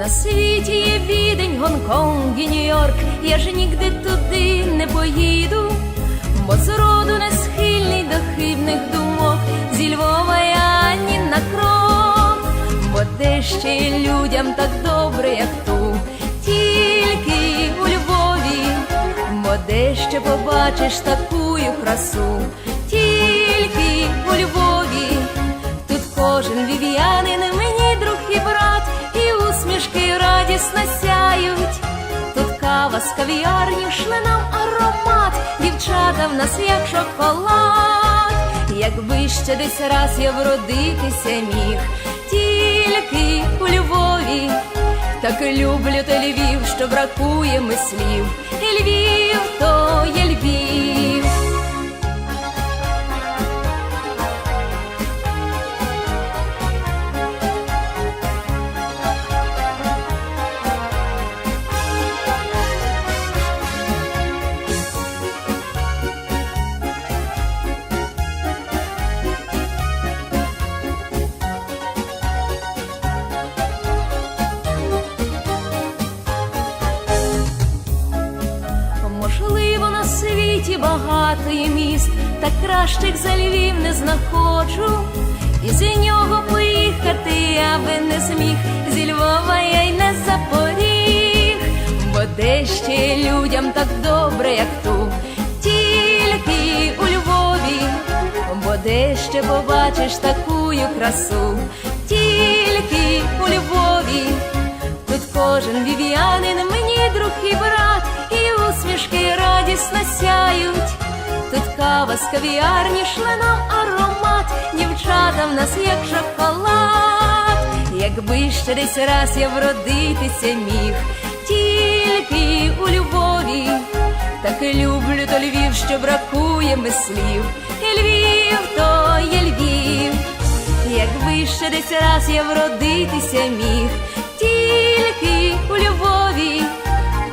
На світі є відень, Гонконг і Нью-Йорк, я ж нігде туди не поїду, бо зроду не схильний до хибних думок, зі Львова я ні на крок, бо де ще й людям так добре, як тут, тільки у Львові, бо де ще побачиш такую красу, тільки у Львові. Тут кожен вів'янин радісно сяють. Тут кава з кав'ярні шле нам аромат, дівчата в нас як шоколад. Якби ще десь раз я вродитися міг, тільки у Львові. Так люблю та Львів, що бракує ми слів. Є міст, та кращих за Львів не знаходжу. І з нього поїхати я би не зміг, зі Львова я й не запоріг, бо де ще людям так добре, як тут, тільки у Львові, бо де ще побачиш такую красу, тільки у Львові. Сяють. Тут кава з кав'ярні шле аромат, дівчата в нас як шоколад. Якби ще десь раз я вродитися міг, тільки у Львові, так люблю то Львів, що бракує ми слів. І Львів то є Львів. Якби ще десь раз я вродитися міг, тільки у Львові,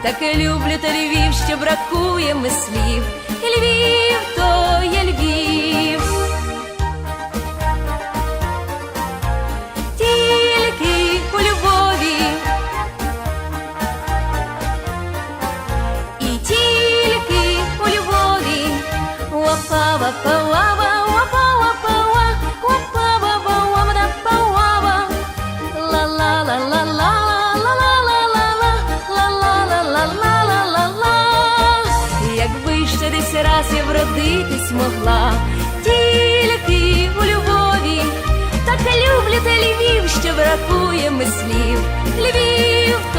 таке люблю та Львів, що бракує ми слів. Львів то є Львів. Вродитись могла, тільки у любові, так люблю те Львів, що бракує ми слів. Львів.